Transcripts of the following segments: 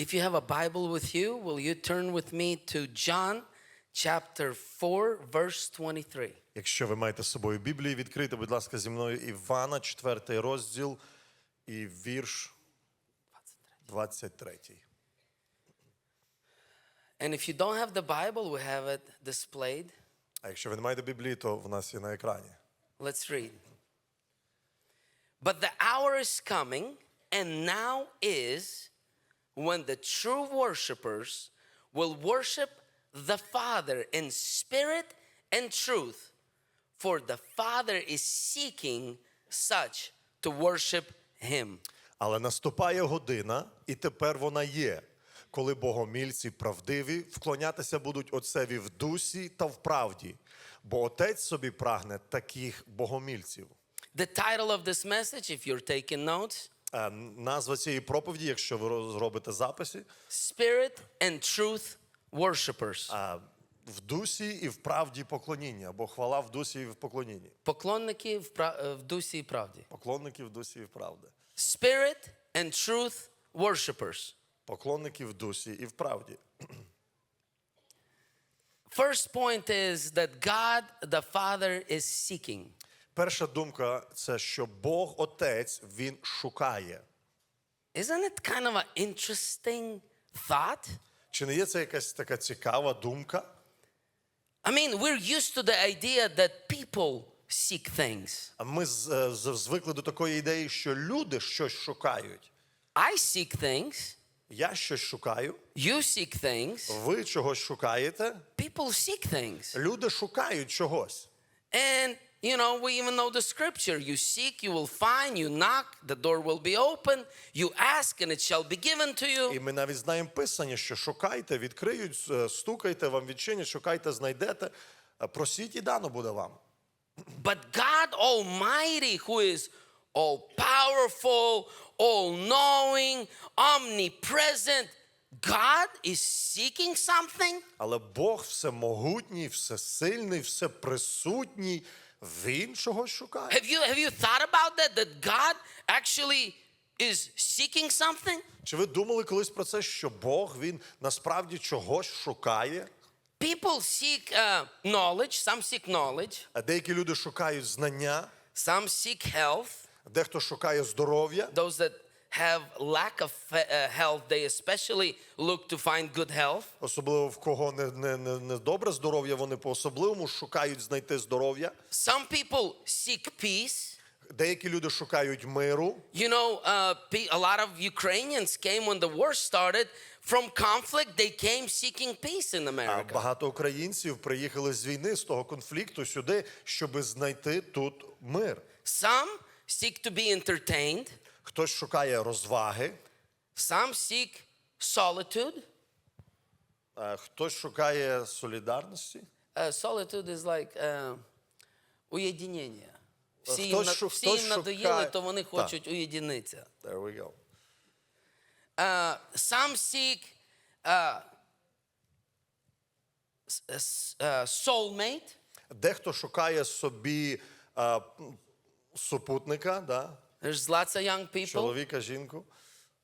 If you have a Bible with you, will you turn with me to John chapter 4, verse 23? Якщо ви маєте з собою Біблію, відкрийте, будь ласка, зі мною Івана, 4 розділ і вірш 23. And if you don't have the Bible, we have it displayed. А якщо ви не маєте Біблії, то в нас є на екрані. Let's read. But the hour is coming, and now is, when the true worshipers will worship the Father in spirit and truth, for the Father is seeking such to worship Him. Але наступає година, і тепер вона є, коли богомільці правдиві вклонятися будуть Отцеві в дусі та в правді, бо Отець собі прагне таких богомільців. The title of this message, if you're taking notes, Е, Назва цієї проповіді, якщо ви зробите записи, Spirit and Truth Worshippers. е, в дусі і в правді поклоніння, або хвала в дусі і в поклонінні. Поклонники в, пра- е, в дусі і правді. Поклонники в дусі і в правді. Spirit and Truth Worshippers. Поклонники в дусі і в правді. First point is that God the Father is seeking. Перша думка це що Бог Отець він шукає. Isn't it kind of an interesting thought? Чи не є це якась така цікава думка? I mean, we're used to the idea that people seek things. А Ми е, звикли до такої ідеї, що люди щось шукають. I seek things, Я щось шукаю, you seek things, ви чогось шукаєте. people seek things. Люди шукають чогось. And you know, we even know the scripture. You seek, you will find, you knock, the door will be open, you ask, and it shall be given to you. І ми навіть знаємо писання, що шукайте, відкриють, е, стукайте, вам відчинять, шукайте, знайдете. Е, Просіть і дано буде вам. But God Almighty, who is all powerful, all knowing, omnipresent, God is seeking something. Але Бог всемогутній, всесильний, всеприсутній, він чогось шукає. Have you have you thought about that? That God actually is seeking something? Чи ви думали колись про це, що Бог він насправді чогось шукає? People seek uh, knowledge. Some seek knowledge. А деякі люди шукають знання, Some seek health. дехто шукає здоров'я. Those that have lack of uh, health, they especially look to find good health. Особливо в кого не, не, не, не добре здоров'я, вони по-особливому шукають знайти здоров'я. Some people seek peace. Деякі люди шукають миру. You know, uh, a lot of Ukrainians came when the war started from conflict. They came seeking peace in America. А багато українців приїхали з війни, з того конфлікту сюди, щоб знайти тут мир. Some seek to be entertained. Хтось шукає розваги, Some seek solitude. а хтось шукає солідарності. Uh, solitude is like uh, уєдинення. Всі, їм, Хтось на- шу- всі хтось їм надоїли, шукає- то вони Так. хочуть уєдинитися. There we go. Uh, some seek uh, s- s- uh, soulmate. Дехто шукає собі м, супутника, да? There's lots of young people. чоловіка, жінку.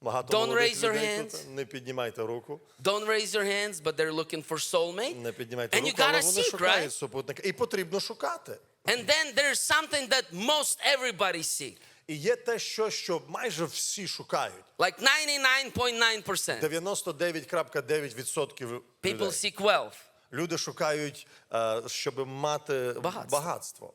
Багато Don't raise your hands. тут. Не піднімайте руку. Don't raise your hands, but they're looking for soulmate. Не піднімайте And руку, але вони seek, шукають right? супутника. І потрібно шукати. And then there's something that most everybody seek, І є те, що, що майже всі шукають. like 99.9%. 99,9% People seek wealth. Люди шукають, щоб мати Багатство. багатство.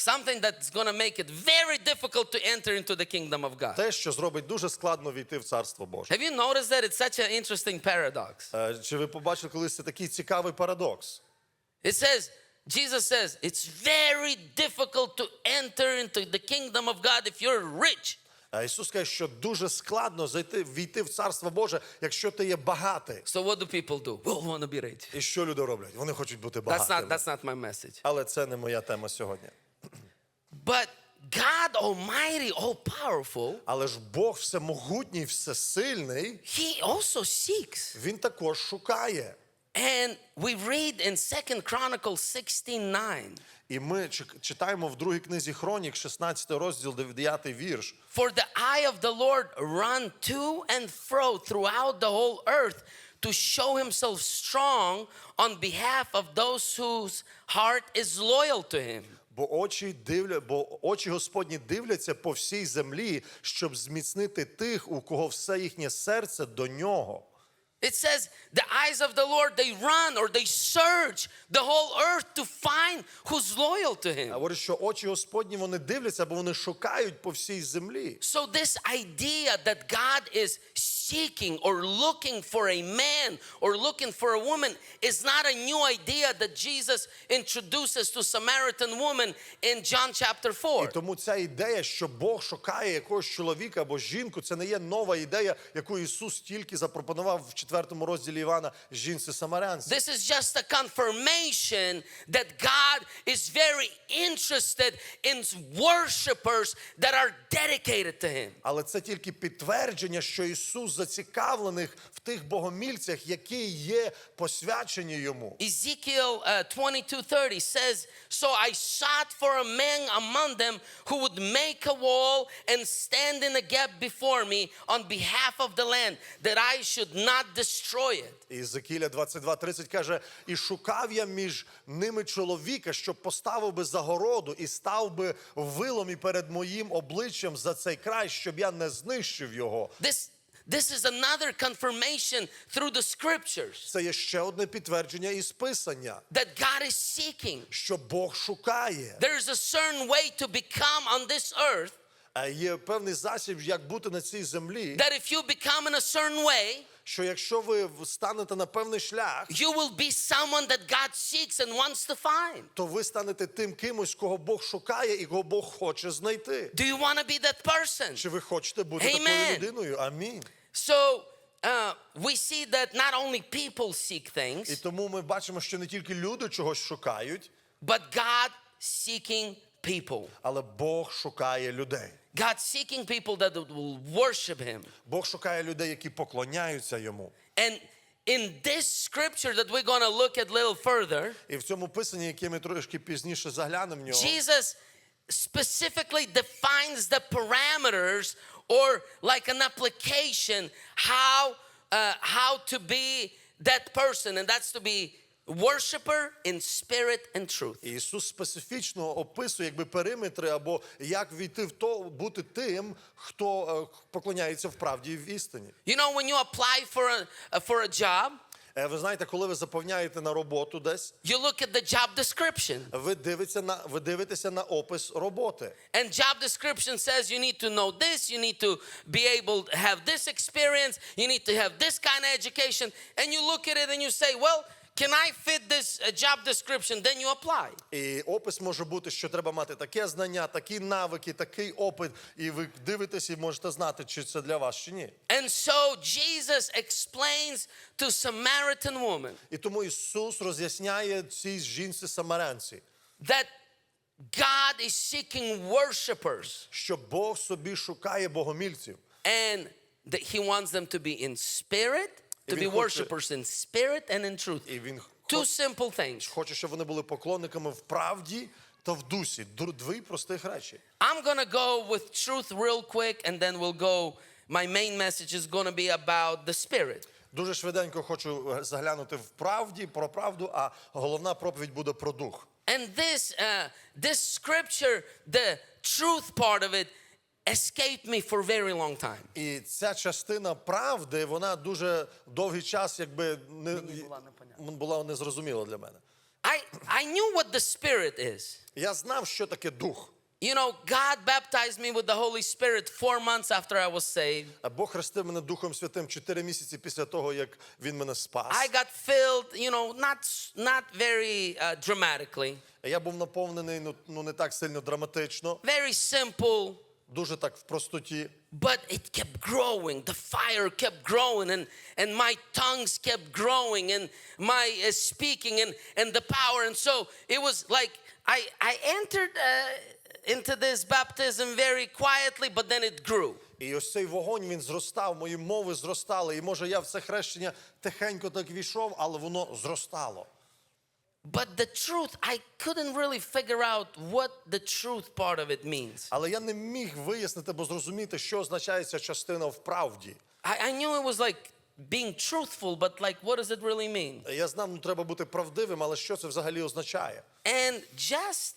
Something that's going to make it very difficult to enter into the kingdom of God. Те, що зробить дуже складно війти в Царство Боже. Have you noticed that it's such an interesting paradox? Е, Чи ви побачили колись це такий цікавий парадокс? It says, Jesus says, it's very difficult to enter into the kingdom of God if you're rich. Е, Ісус каже, що дуже складно зайти, війти в Царство Боже, якщо ти є багатий. So what do people do? We all want to be rich. І що люди роблять? Вони хочуть бути That's багатими. not, that's not my message. Але це не моя тема сьогодні. But God Almighty, all powerful, Але ж Бог всемогутній, всесильний, He also seeks. він також шукає. And we read in Second Chronicles 16:9. І ми читаємо в другій книзі Хронік, 16 розділ, 9 вірш. For the eye of the Lord run to and fro throughout the whole earth to show himself strong on behalf of those whose heart is loyal to him. Бо очі дивля, бо очі Господні дивляться по всій землі, щоб зміцнити тих, у кого все їхнє серце до нього. It says the eyes of the Lord they run or they search the whole earth to find who's loyal to him. говорить, що очі Господні вони дивляться, бо вони шукають по всій землі. So this idea that God is seeking or looking for a man or looking for a woman is not a new idea that Jesus introduces to Samaritan woman in John chapter 4. І тому ця ідея, що Бог шукає якогось чоловіка або жінку, це не є нова ідея, яку Ісус тільки запропонував в четвертому розділі Івана жінці Самарянці. This is just a confirmation that God is very interested in worshipers that are dedicated to Him. Але це тільки підтвердження, що Ісус зацікавлених в тих богомільцях, які є посвячені йому. Ezekiel uh, 22:30 says, "So I sought for a man among them who would make a wall and stand in a gap before me on behalf of the land, that I should not destroy it." Ізекіля 22.30 каже: І шукав я між ними чоловіка, щоб поставив би загороду і став би вилом і перед моїм обличчям за цей край, щоб я не знищив його. This this is another confirmation through the scriptures Це є ще одне підтвердження із Писання, that God is seeking. що Бог шукає. There is a certain way to become on this earth є певний засіб, як бути на цій землі, that if you become in a certain way, що якщо ви станете на певний шлях, you will be someone that God seeks and wants to find. то ви станете тим кимось, кого Бог шукає і кого Бог хоче знайти. Do you want to be that person? Чи ви хочете бути Amen. такою людиною? Амінь. So uh, we see that not only people seek І things, тому ми бачимо, що не тільки люди чогось шукають, but God seeking people. але Бог шукає людей. God seeking people that will worship Him. Бог шукає людей, які поклоняються йому. And in this scripture that we're going to look at a little further, І в цьому писанні, яке ми трошки пізніше заглянемо в нього, Jesus specifically defines the parameters or like an application how uh, how to be that person and that's to be worshiper in spirit and truth І Ісус специфічно описує якби периметри або як війти в то, бути тим, хто е, поклоняється в правді і в істині. you know when you apply for a uh, for a job Е, Ви знаєте, коли ви заповняєте на роботу десь, you look at the job description ви дивитеся на ви дивитеся на опис роботи. and job description says you need to know this you need to be able to have this experience you need to have this kind of education and you look at it and you say well can i fit this uh, job description then you apply І опис може бути, що треба мати таке знання, такі навики, такий опит, і ви дивитесь і можете знати, чи це для вас чи ні. And so Jesus explains to Samaritan woman І тому Ісус роз'ясняє цій жінці самарянці, that God is seeking worshipers що Бог собі шукає богомільців. and that he wants them to be in spirit, to be worshipers in spirit and in truth. І він Two simple things. хоче, щоб вони були поклонниками в правді та в дусі. Ду- Дві простих речі. I'm going to go with truth real quick and then we'll go my main message is going to be about the spirit. Дуже швиденько хочу е, заглянути в правді про правду, а головна проповідь буде про дух. And this uh, this scripture, the truth part of it escaped me for a very long time. І ця частина правди, вона дуже довгий час, якби не була непонятна. була незрозуміла для мене. I, I knew what the Spirit is. Я знав, що таке дух. You know, God baptized me with the Holy Spirit four months after I was saved. Бог хрестив мене Духом Святим 4 місяці після того, як він мене спас. I got filled, you know, not, not very uh, dramatically, Я був наповнений ну, ну не так сильно драматично, very simple, дуже так в простоті. but it kept growing. The fire kept growing, and, and my tongues kept growing, and my uh, speaking, and, and the power. And so it was like I, I entered uh, into this baptism very quietly, but then it grew. І ось цей вогонь він зростав, мої мови зростали. І може я в це хрещення тихенько так війшов, але воно зростало. But the truth, I couldn't really figure out what the truth part of it means. Але я не міг вияснити або зрозуміти, що означає ця частина в правді. I, I knew it was like being truthful, but like, what does it really mean? Я знав, ну треба бути правдивим, але що це взагалі означає? And just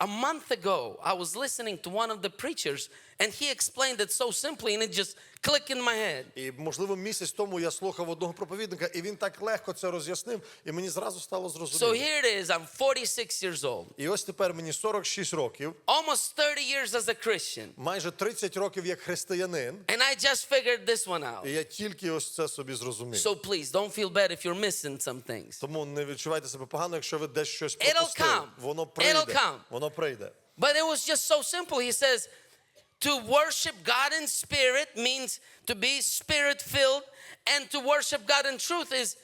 a month ago, I was listening to one of the preachers, and he explained it so simply, and it just clicked in my head. І можливо, місяць тому я слухав одного проповідника, і він так легко це роз'яснив, і мені зразу стало So зрозуміло. here it is. I'm 46 years old, І ось тепер мені 46 років, almost 30 years as a Christian, майже 30 років як християнин, and I just figured this one out. і я тільки ось це собі зрозумів. So please don't feel bad if you're missing some things. Тому не відчувайте себе погано, якщо ви десь щось It'll пропустили. come. Воно It'll прийде. come. Воно прийде. But it was just so simple. He says, to worship God in spirit means to be spirit filled, and to worship God in truth is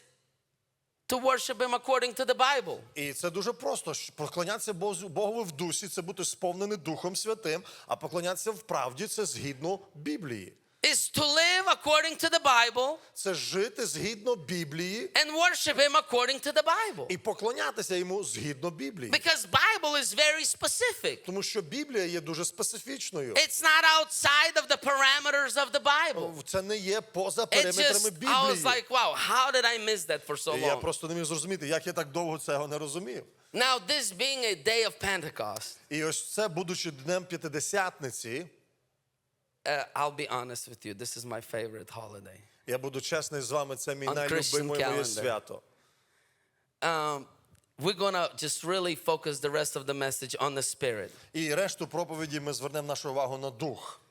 to worship Him according to the Bible. І це дуже просто. Поклонятися Богу, в дусі це бути сповнений Духом Святим, а поклонятися в правді це згідно Біблії. Is to live according to the Bible Це жити згідно Біблії and worship Him according to the Bible. і поклонятися йому згідно Біблії. Because Bible is very specific. Тому що Біблія є дуже специфічною. It's not outside of the parameters of the Bible. Це не є поза периметрами just, I was like, wow, how did I miss that for so І я просто не міг зрозуміти, як я так довго цього не розумів. Now, this being a day of Pentecost, І ось це, будучи днем П'ятидесятниці, uh, I'll be honest with you, this is my favorite holiday. я буду чесний з вами, це мій On Christian найлюбимий моє calendar. свято. Um, we're gonna just really focus the rest of the message on the Spirit, І решту проповіді ми звернемо нашу увагу на дух.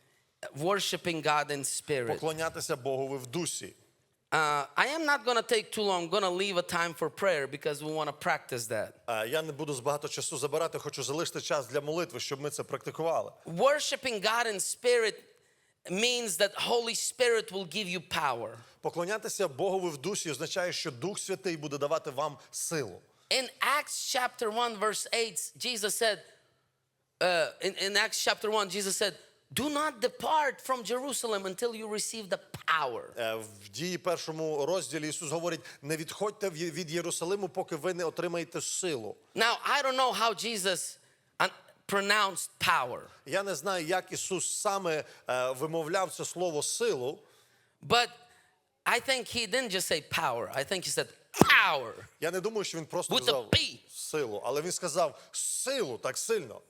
worshiping God in Spirit. Поклонятися Богові в дусі. Uh, I am not gonna take too long. I'm gonna leave a time for prayer because we want to practice that. Е, Я не буду багато часу забирати, хочу залишити час для молитви, щоб ми це практикували. Worshiping God in Spirit means that Holy Spirit will give you power. Поклонятися Богові в дусі означає, що Дух Святий буде давати вам силу. In Acts chapter 1, verse 8, Jesus said, uh, in, in Acts chapter 1, Jesus said, Do not depart from Jerusalem until you receive the power. Е, В дії першому розділі Ісус говорить: не відходьте від Єрусалиму, поки ви не отримаєте силу. Now, I don't know how Jesus uh, pronounced power, Я не знаю, як Ісус саме е, вимовляв це слово силу, but I think he didn't just say power. I think he said power. Я не думаю, що він просто With сказав силу, але він сказав силу так сильно.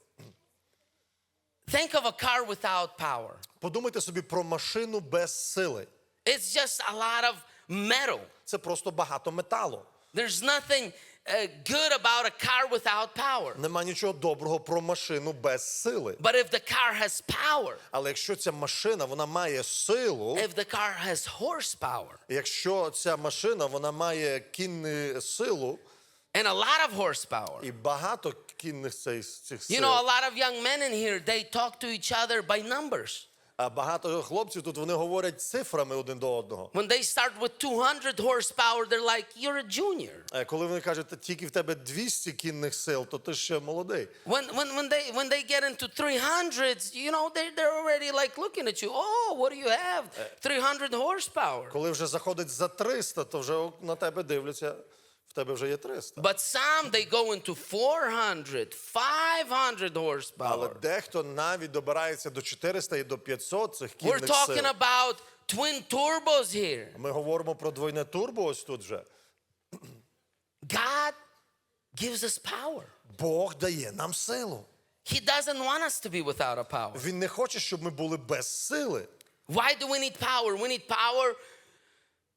Think of a car without power. Подумайте собі про машину без сили. It's just a lot of metal. Це просто багато металу. There's nothing good about a car without power. Нема нічого доброго про машину без сили. But if the car has power, Але якщо ця машина вона має силу, if the car has horsepower, якщо ця машина вона має кінну силу and a lot of horsepower. і багато кінних цих, цих You know, a lot of young men in here, they talk to each other by numbers. Багато хлопців тут вони говорять цифрами один до одного. When they start with 200 horsepower, they're like, you're a junior. Е, Коли вони кажуть, тільки в тебе 200 кінних сил, то ти ще молодий. When, when, when, they, when they get into 300s, you know, they're, they're already like looking at you. Oh, what do you have? 300 horsepower. Коли вже заходить за 300, то вже на тебе дивляться, в тебе вже є 300. But some, they go into 400, 500 horsepower. Але дехто навіть добирається до 400 і до 500 цих кінних We're кінних talking сил. about twin turbos here. Ми говоримо про двойне турбо ось тут вже. God gives us power. Бог дає нам силу. He doesn't want us to be without a power. Він не хоче, щоб ми були без сили. Why do we need power? We need power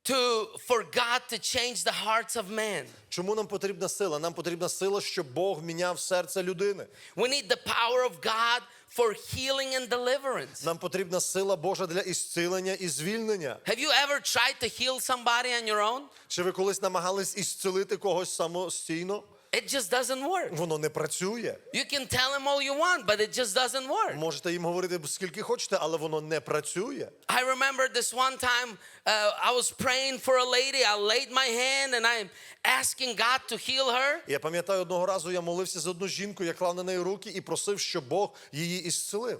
to for God to change the hearts of men. Чому нам потрібна сила? Нам потрібна сила, щоб Бог міняв серце людини. We need the power of God for healing and deliverance. Нам потрібна сила Божа для ісцілення і звільнення. Have you ever tried to heal somebody on your own? Чи ви колись намагались ісцілити когось самостійно? It just doesn't work. Воно не працює. You can tell him all you want, but it just doesn't work. Можете їм говорити скільки хочете, але воно не працює. I remember this one time uh, I was praying for a lady. I laid my hand and I'm asking God to heal her. Я пам'ятаю, одного разу я молився за одну жінку, я клав на неї руки і просив, щоб Бог її ісцелив.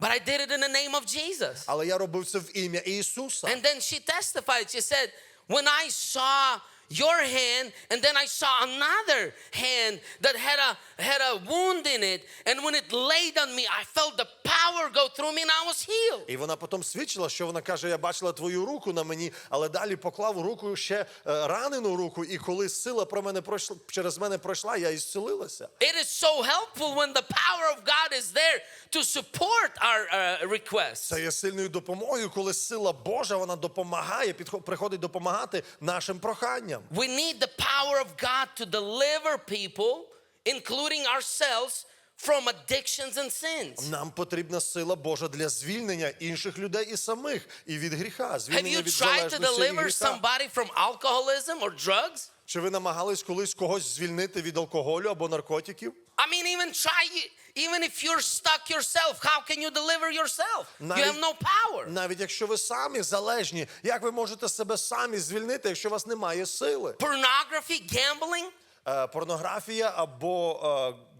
But I did it in the name of Jesus. Але я робив це в ім'я Ісуса. And then she testified. She said, When I saw your hand, and then I saw another hand that had a had a wound in it, and when it laid on me, I felt the power go through me, and I was healed. І вона потім свідчила, що вона каже: Я бачила твою руку на мені, але далі поклав руку ще е, ранену руку, і коли сила про мене пройшла через мене пройшла, я ісцелилася. It is so helpful when the power of God is there to support our uh, requests. Це є сильною допомогою, коли сила Божа вона допомагає, підхо- приходить допомагати нашим проханням. We need the power of God to deliver people, including ourselves, from addictions and sins. Нам потрібна сила Божа для звільнення інших людей і самих, і від гріха, Have звільнення you від tried to залежності і deliver гріха. somebody from alcoholism or drugs? Чи ви намагались колись когось звільнити від алкоголю або наркотиків? I mean, even try, even if you're stuck yourself, how can you deliver yourself? You have no power. Навіть якщо ви самі залежні, як ви можете себе самі звільнити, якщо у вас немає сили? Pornography, gambling, Е, порнографія або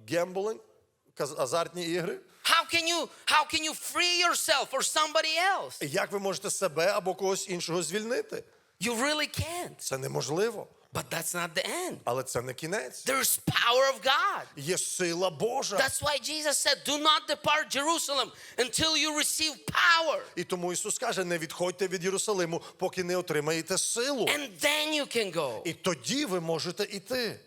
е, гемблинг, азартні ігри. how can you how can you free yourself or somebody else? Як ви можете себе або когось іншого звільнити? You really can't. Це неможливо, But that's not the end. але це не кінець. There's power of God. Є сила Божа. That's why Jesus said, Do not depart Jerusalem until you receive power. І тому Ісус каже: не відходьте від Єрусалиму, поки не отримаєте силу. And then you can go. І тоді ви можете іти.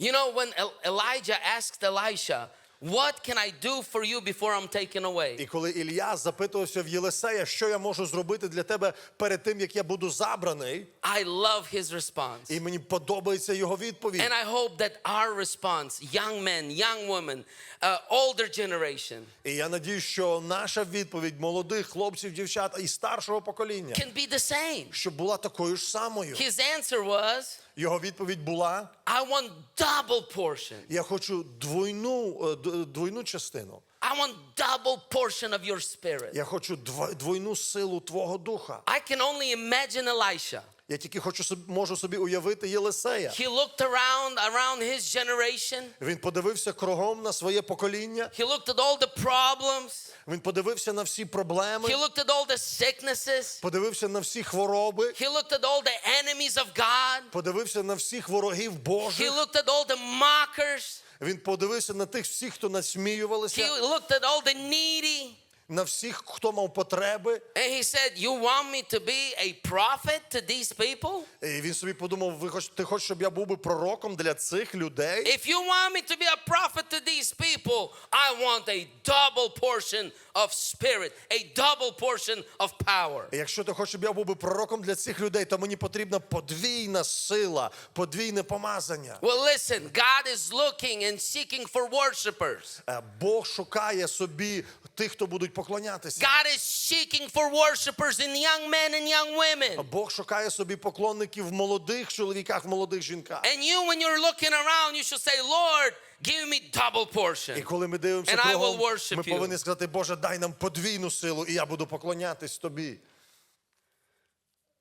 You know, when Elijah asked Elisha, What can I do for you before I'm taken away? І коли Ілля запитувався в Єлисея, що я можу зробити для тебе перед тим, як я буду забраний, I love his response. і мені подобається його відповідь. And I hope that our response, young men, young women, uh, older generation, І я надію, що наша відповідь молодих хлопців, дівчат і старшого покоління, can be the same. щоб була такою ж самою. His answer was, Його відповідь була: I want double portion. я хочу двойну, е, двойну частину. I want double portion of your spirit. Я хочу дво- двойну силу твого духа. I can only imagine Elisha. Я тільки хочу можу собі уявити Єлисея. He looked around around his generation. Він подивився кругом на своє покоління. He looked at all the problems. Він подивився на всі проблеми, He looked at all the sicknesses. подивився на всі хвороби, He looked at all the enemies of God. подивився на всіх ворогів Божих. He looked at all the mockers. Він подивився на тих всіх, хто насміювалися. He looked at all the needy. На всіх, хто мав потреби. And he said, You want me to be a prophet to these people? І він собі подумав: ви хоч ти хочеш, щоб я був би пророком для цих людей? If you want me to be a prophet to these people, I want a double portion of spirit, a double portion of power. Якщо ти хочеш, щоб я був би пророком для цих людей, то мені потрібна подвійна сила, подвійне помазання. Well, listen, God is looking and seeking for worshipers. Е, Бог шукає собі тих, хто будуть поклонятися. God is seeking for worshipers in young men and young women. Бог шукає собі поклонників в молодих чоловіках, в молодих жінках. And you, when you're looking around, you should say, Lord, give me double І коли ми дивимося And I will кругом, worship ми повинні сказати, Боже, дай нам подвійну силу, і я буду поклонятись тобі.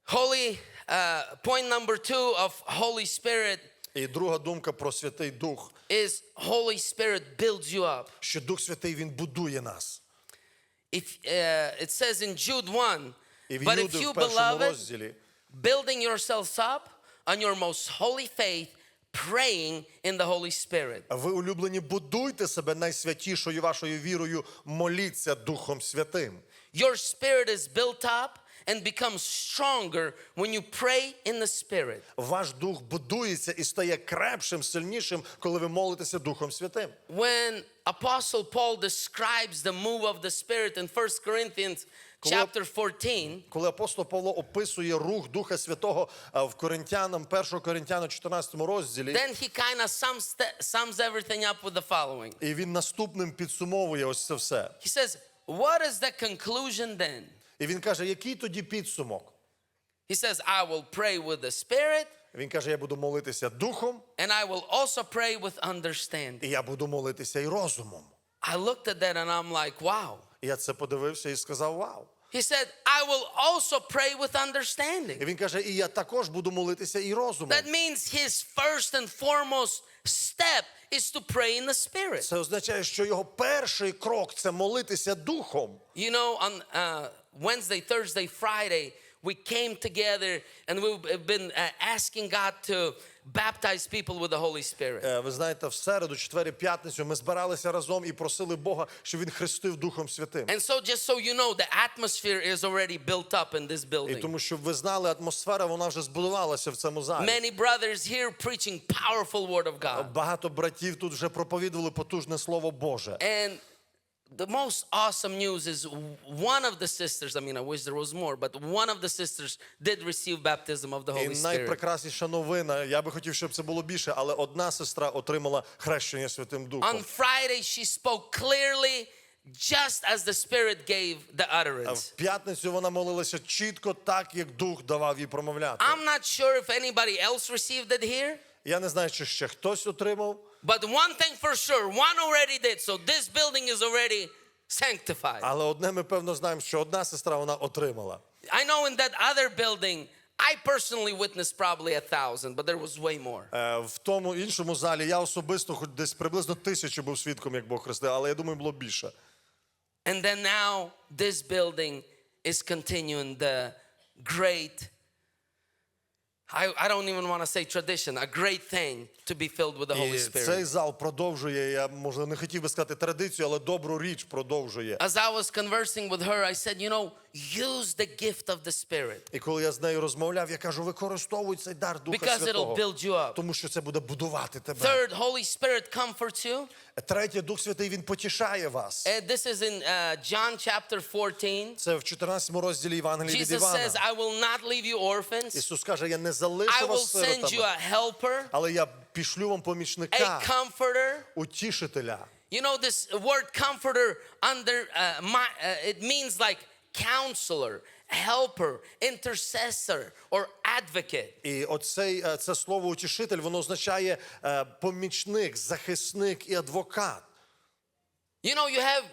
Holy, uh, point number two of Holy Spirit І друга думка про Святий Дух, is Holy Spirit builds you up. що Дух Святий він будує нас. If uh, it says in Jude 1, І в but if Юди you, в першому beloved, розділі building yourselves up on your most holy faith, praying in the Holy Spirit. ви улюблені, будуйте себе найсвятішою вашою вірою, моліться Духом Святим. Your spirit is built up and becomes stronger when you pray in the Spirit. Ваш дух будується і стає крепшим, сильнішим, коли ви молитеся Духом Святим. When Apostle Paul describes the move of the Spirit in 1 Corinthians chapter 14, Коли апостол Павло описує рух Духа Святого в Коринтянам, 1 Коринтяна 14 розділі, then he kind of sums, sums everything up with the following. і він наступним підсумовує ось це все. He says, What is the conclusion then? І він каже, який тоді підсумок? He says, I will pray with the Spirit, Він каже, я буду молитися духом, and I will also pray with understanding. і я буду молитися і розумом. I looked at that and I'm like, wow. Я це подивився і сказав: Вау! He said, I will also pray with understanding. І він каже, і я також буду молитися і розумом. That means his first and foremost step is to pray in the Spirit. Це означає, що його перший крок це молитися духом. You know, on uh, Wednesday, Thursday, Friday, we came together and we've been uh, asking God to baptize people with the Holy Spirit. Е, Ви знаєте, в середу, четвер і п'ятницю ми збиралися разом і просили Бога, щоб він хрестив Духом Святим. And so, just so you know, the atmosphere is already built up in this І building. тому, щоб ви знали, атмосфера вона вже збудувалася в цьому залі. Many brothers here preaching powerful word of God. Багато братів тут вже проповідували потужне слово Боже. And the most awesome news is one of the sisters, I mean, I wish there was more, but one of the sisters did receive baptism of the І Holy Spirit. найпрекрасніша новина. Я би хотів, щоб це було більше, але одна сестра отримала хрещення Святим Духом. On Friday, she spoke clearly, just as the Spirit gave the А utterance. в п'ятницю вона молилася чітко, так як Дух давав їй промовляти. I'm not sure if anybody else received it here, Я не знаю, чи ще хтось отримав. but one thing for sure, one already did. So this building is already sanctified. Але одне ми певно знаємо, що одна сестра вона отримала. I know in that other building, I personally witnessed probably a thousand, but there was way more. Е, В тому іншому залі я особисто хоч десь приблизно тисячу був свідком, як Бог хрестив, але я думаю, було більше. And then now this building is continuing the great, I, I don't even want to say tradition, a great thing to be filled with the Holy І Spirit. цей зал продовжує. Я можливо не хотів би сказати традицію, але добру річ продовжує. As I was conversing with her, I said, you know, use the gift of the Spirit І коли я з нею розмовляв, я кажу, використовуй цей дар Духа because it'll Святого, build you up. тому що це буде будувати тебе. Third, Holy Spirit comforts you. Третє, Дух Святий він потішає вас. And this is in uh, John chapter 14. Це в 14 розділі Євангелії від Jesus says, Івана. I will not leave you orphans. Ісус каже, я не I залишу will вас send you a helper, але я пішлю вам a comforter. утішителя. You know, this word comforter under uh, my, uh, it means like counselor, helper, intercessor, or advocate. І оцей е, це слово утішитель, воно означає е, помічник, захисник і адвокат. You know, you have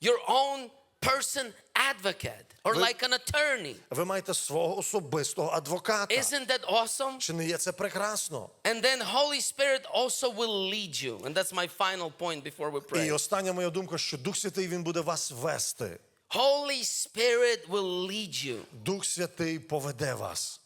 your own person advocate or Ви- like an attorney. Ви маєте свого особистого адвоката. Isn't that awesome? Чи не є це прекрасно? And then Holy Spirit also will lead you. And that's my final point before we І pray. остання моя думка, що Дух Святий він буде вас вести. Holy Spirit will lead you. Дух Святий поведе вас.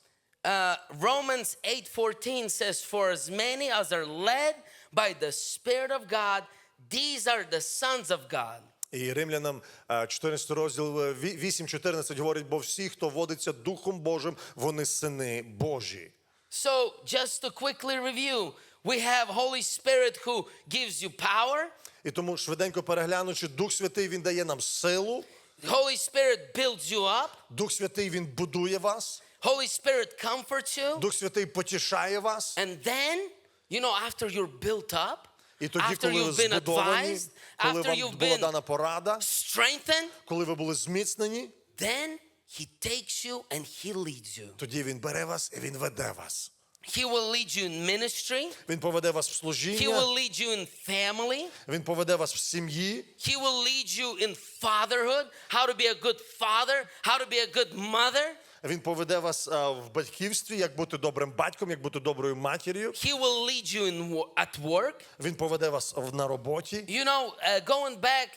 Uh, Romans 8:14 says, "For as many as are led by the Spirit of God, these are the sons of God." І римлянам е, 14 розділ е, ві- 8.14 говорить, бо всі, хто водиться Духом Божим, вони сини Божі. So, just to quickly review, we have Holy Spirit who gives you power. І тому швиденько переглянучи, Дух Святий він дає нам силу, Holy Spirit builds you up. Дух Святий він будує вас, Holy Spirit comforts you. Дух Святий потішає вас. And then, you know, after you're built up, І тоді, after коли ви you've been збудовані, advised, коли after вам you've була been дана порада, strengthened, коли ви були зміцнені, then He takes you and He leads you. тоді він бере вас і він веде вас. He will lead you in ministry. Він поведе вас в He служіння, will lead you in family. він поведе вас в сім'ї, He will lead you in fatherhood, how to be a good father, how to be a good mother. Він поведе вас в батьківстві, як бути добрим батьком, як бути доброю матір'ю. He will lead you in at work. Він поведе вас на роботі. You know, uh, going back,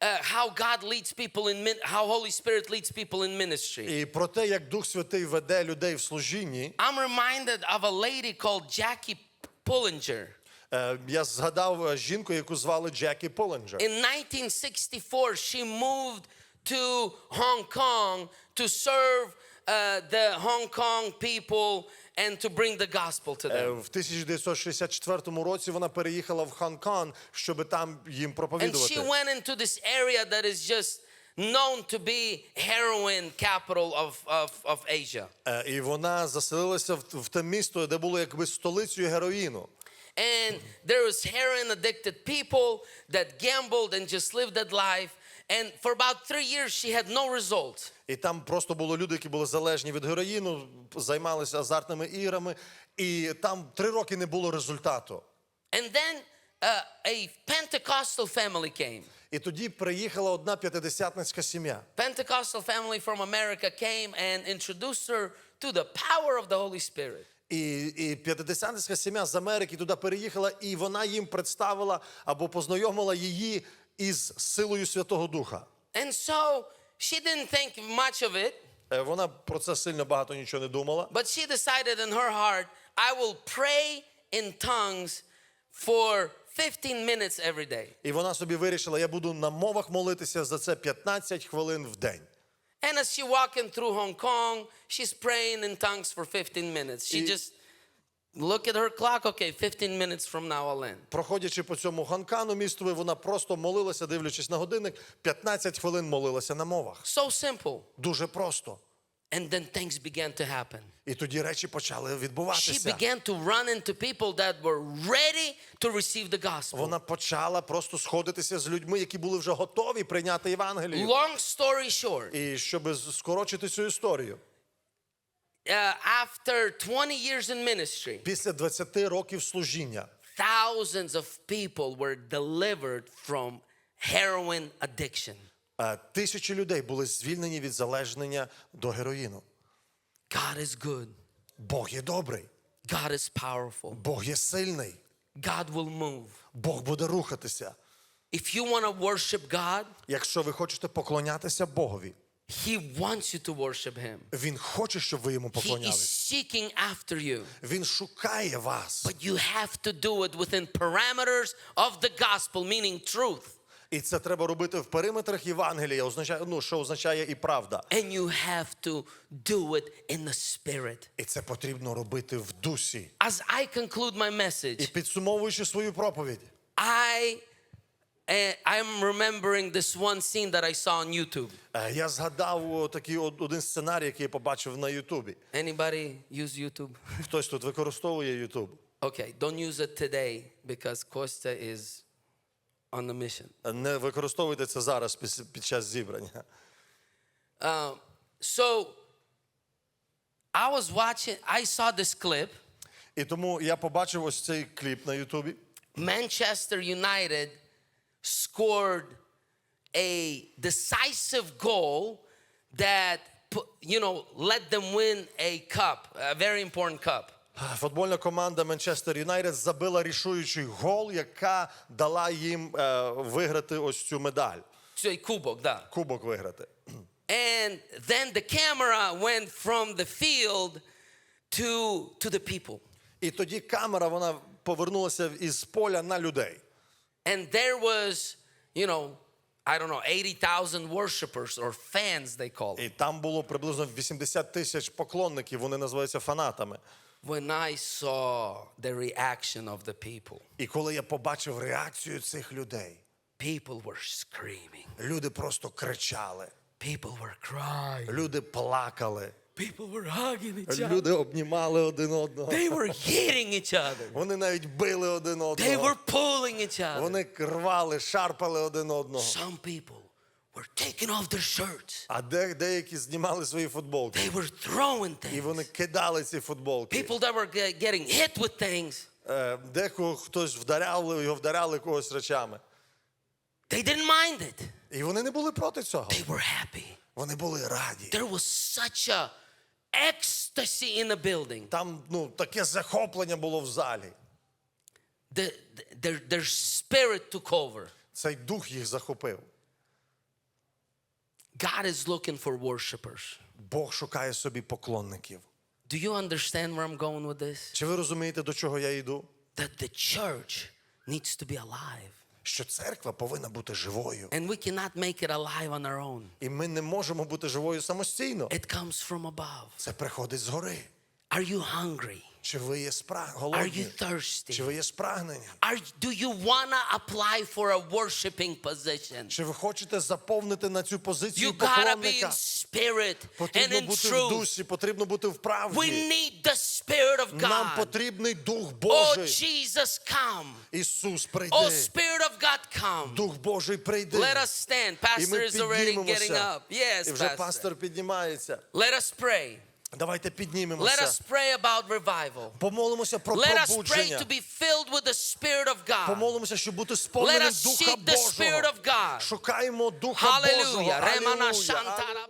uh, how God leads people in min- how Holy Spirit leads people in ministry. І про те, як Дух Святий веде людей в служінні, I'm reminded of a lady called Jackie Pullinger. е, я згадав е, жінку, яку звали Джекі Полінджер. In 1964, she moved to Hong Kong to serve uh, the Hong Kong people and to bring the gospel to Е, them. В 1964 році вона переїхала в Хонконг, щоб там їм And she проповідувати. went into this area that is just known to be heroin capital of, of, of Asia. Е, І вона заселилася в, в те місто, де було якби столицею героїну. And there was heroin addicted people that gambled and just lived that life. And for about three years, she had no results. І там просто було люди, які були залежні від героїну, займалися азартними іграми, і там три роки не було результату. And then uh, a Pentecostal family came. І тоді приїхала одна п'ятидесятницька сім'я. Pentecostal family from America came and introduced her to the power of the Holy Spirit. І, і п'ятидесятницька сім'я з Америки туди переїхала, і вона їм представила або познайомила її із силою Святого Духа. And so she didn't think much of it, Е, Вона про це сильно багато нічого не думала. but she decided in her heart, I will pray in tongues for 15 minutes every day. І вона собі вирішила, я буду на мовах молитися за це 15 хвилин в день. And as she walking through Hong Kong, she's praying in tongues for 15 minutes. She just look at her clock, okay, 15 minutes from now I'll end. Проходячи по цьому Ханкану містові, вона просто молилася, дивлячись на годинник, 15 хвилин молилася на мовах. So simple. Дуже просто. And then things began to happen. І тоді речі почали She відбуватися. began to run into people that were ready to receive the gospel. Вона почала просто сходитися з людьми, які були вже готові прийняти Євангелію. Long story short, І щоб скорочити цю історію, after 20 years in ministry, після 20 років служіння thousands of people were delivered from heroin addiction. е, тисячі людей були звільнені від залежнення до героїну. God is good. Бог є добрий, God is powerful. Бог є сильний, God will move. Бог буде рухатися. If you want to worship God, Якщо ви хочете поклонятися Богові, He wants you to worship Him. Він хоче, щоб ви йому He is seeking after you. Він шукає вас. But you have to do it within parameters of the gospel, meaning truth. І це треба робити в периметрах Євангелія, означає, ну, що означає і правда. And you have to do it in the spirit. І це потрібно робити в дусі. As I conclude my І message, підсумовуючи свою проповідь, I eh, I'm remembering this one scene that I saw on YouTube. е, я згадав такий один сценарій, який я побачив на Ютубі. Anybody use YouTube? Хтось тут використовує Ютуб. Okay, don't use it today because Costa is on the mission. Не використовуйте це зараз під час зібрання. Uh, so I was watching, I saw this clip. І тому я побачив ось цей кліп на Ютубі. Manchester United scored a decisive goal that you know let them win a cup, a very important cup. Футбольна команда Манчестер Юнайтед забила рішуючий гол, яка дала їм е, виграти ось цю медаль. Цей кубок, да. Кубок виграти. And then the camera went from the field to to the people. І тоді камера вона повернулася із поля на людей. And there was, you know, I don't know, 80,000 worshipers or fans they call it. І там було приблизно 80 тисяч поклонників, вони називаються фанатами. When I saw the reaction of the people, І коли я побачив реакцію цих людей, people were screaming. люди просто кричали, People were crying. люди плакали, People were hugging each other. люди обнімали один одного. They were hitting each other. Вони навіть били один They were pulling each other. Вони рвали, шарпали один одного. Some people were taking off their shirts. А де, деякі знімали свої футболки. They were throwing І things. вони кидали ці футболки. People that were getting hit with things, Е, Декого хтось вдаряв, його вдаряли когось речами. they didn't mind it. І вони не були проти цього. They were happy. Вони були раді. There was such a ecstasy in the building. Там ну, таке захоплення було в залі. The, the- their, their spirit took over. Цей дух їх захопив. God is looking for worshipers. Бог шукає собі поклонників. Do you understand where I'm going with this? Чи ви розумієте, до чого я йду? That the church needs to be alive. Що церква повинна бути живою. And we cannot make it alive on our own. І ми не можемо бути живою самостійно. It comes from above. Це приходить згори. Are you hungry? Чи ви є спра... Are you thirsty? Чи ви є спрагнені? Are, do you want to apply for a worshiping position? Чи ви хочете заповнити на цю позицію You gotta be in spirit and Потрібно in бути в truth. дусі, потрібно бути в We правді. need the Spirit of Нам God. потрібний Дух Oh, Божий. Jesus, come. Ісус, Oh, прийди. Spirit of God, come. Дух Божий, прийди. Let us stand. Pastor is already getting up. Yes, І вже пастор піднімається. Let us pray. Давайте Let us pray about revival. Помолимося про Let us pray to be filled with the Spirit of God. Помолимося, щоб бути Let us seek the Spirit of God. Шукаємо Духа Божого. Hallelujah. Алілуя. Shantara.